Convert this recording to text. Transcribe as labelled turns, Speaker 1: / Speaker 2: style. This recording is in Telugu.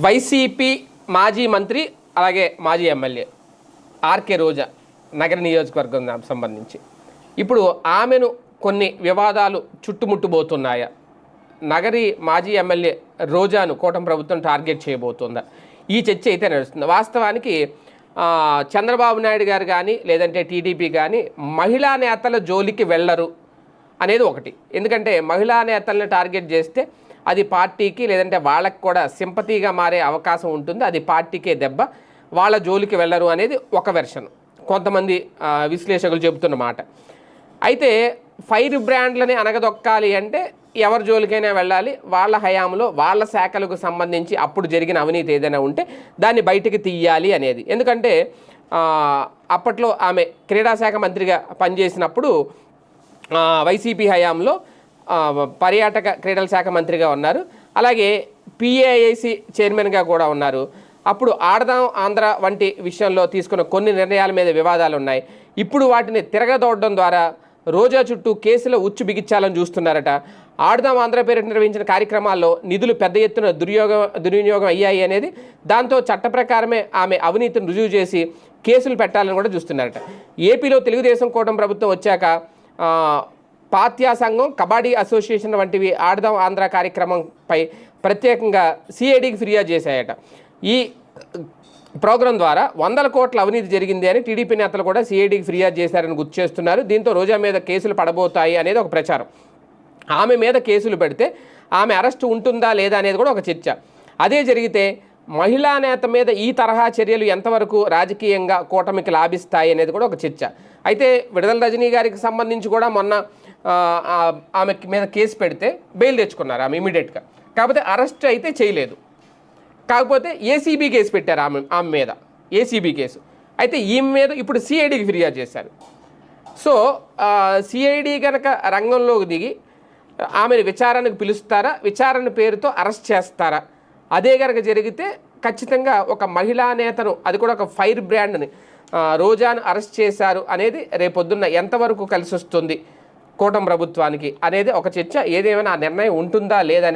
Speaker 1: వైసీపీ మాజీ మంత్రి అలాగే మాజీ ఎమ్మెల్యే ఆర్కే రోజా నగర నియోజకవర్గం సంబంధించి. ఇప్పుడు ఆమెను కొన్ని వివాదాలు చుట్టుముట్టుబోతున్నాయా? నగరి మాజీ ఎమ్మెల్యే రోజాను కూటమి ప్రభుత్వం టార్గెట్ చేయబోతుందా? ఈ చర్చ అయితే నడుస్తుంది. వాస్తవానికి చంద్రబాబు నాయుడు గారు కానీ లేదంటే టీడీపీ కానీ మహిళా నేతల జోలికి వెళ్ళరు అనేది ఒకటి. ఎందుకంటే మహిళా నేతల్ని టార్గెట్ చేస్తే అది పార్టీకి లేదంటే వాళ్ళకి కూడా సింపతిగా మారే అవకాశం ఉంటుంది. అది పార్టీకే దెబ్బ. వాళ్ళ జోలికి వెళ్ళరు అనేది ఒక వెర్షన్. కొంతమంది విశ్లేషకులు చెబుతున్న మాట. అయితే ఫైర్ బ్రాండ్లని అనగదొక్కాలి అంటే ఎవరి జోలికైనా వెళ్ళాలి. వాళ్ళ హయాంలో వాళ్ళ శాఖలకు సంబంధించి అప్పుడు జరిగిన అవినీతి ఏదైనా ఉంటే దాన్ని బయటికి తీయాలి అనేది. ఎందుకంటే అప్పట్లో ఆమె క్రీడా శాఖ మంత్రిగా పనిచేసినప్పుడు వైసీపీ హయాంలో పర్యాటక క్రీడల శాఖ మంత్రిగా ఉన్నారు. అలాగే పిఏఐసి చైర్మన్గా కూడా ఉన్నారు. అప్పుడు ఆడదాం ఆంధ్ర వంటి విషయంలో తీసుకున్న కొన్ని నిర్ణయాల మీద వివాదాలు ఉన్నాయి. ఇప్పుడు వాటిని తిరగదోడడం ద్వారా రోజా చుట్టూ కేసుల ఉచ్చు బిగించాలని చూస్తున్నారట. ఆడదాం ఆంధ్ర పేరిట నిర్వహించిన కార్యక్రమాల్లో నిధులు పెద్ద ఎత్తున దుర్యోగం దుర్వినియోగం అయ్యాయి అనేది దాంతో చట్ట ప్రకారమే ఆమె అవినీతిని రుజువు చేసి కేసులు పెట్టాలని కూడా చూస్తున్నారట. ఏపీలో తెలుగుదేశం కూటమి ప్రభుత్వం వచ్చాక పాత్యా సంఘం కబడ్డీ అసోసియేషన్ వంటివి ఆడదాం ఆంధ్ర కార్యక్రమంపై ప్రత్యేకంగా సిఐడికి ఫిర్యాదు చేశాయట. ఈ ప్రోగ్రాం ద్వారా వందల కోట్ల అవినీతి జరిగింది అని టీడీపీ నేతలు కూడా సిఐడికి ఫిర్యాదు చేశారని గుర్తు చేస్తున్నారు. దీంతో రోజా మీద కేసులు పడబోతాయి అనేది ఒక ప్రచారం. ఆమె మీద కేసులు పెడితే ఆమె అరెస్ట్ ఉంటుందా లేదా అనేది కూడా ఒక చర్చ. అదే జరిగితే మహిళా నేత మీద ఈ తరహా చర్యలు ఎంతవరకు రాజకీయంగా కూటమికి లాభిస్తాయి అనేది కూడా ఒక చర్చ. అయితే విడుదల రజనీ గారికి సంబంధించి కూడా మొన్న ఆమె మీద కేసు పెడితే బెయిల్ తెచ్చుకున్నారు ఆమె ఇమీడియట్గా. కాకపోతే అరెస్ట్ అయితే చేయలేదు. కాకపోతే ఏసీబీ కేసు పెట్టారు ఆమె ఆమె మీద ఏసీబీ కేసు. అయితే ఈమె మీద ఇప్పుడు సిఐడికి ఫిర్యాదు చేశారు. సో సిఐడి కనుక రంగంలోకి దిగి ఆమెను విచారణకు పిలుస్తారా విచారణ పేరుతో అరెస్ట్ చేస్తారా? అదే కనుక జరిగితే ఖచ్చితంగా ఒక మహిళా నేతను అది కూడా ఒక ఫైర్ బ్రాండ్ని రోజాను అరెస్ట్ చేశారు అనేది రేపొద్దున్న ఎంతవరకు కలిసి వస్తుంది కూటమి ప్రభుత్వానికి అనేది ఒక చర్చ. ఏదేమైనా ఆ నిర్ణయం ఉంటుందా లేదని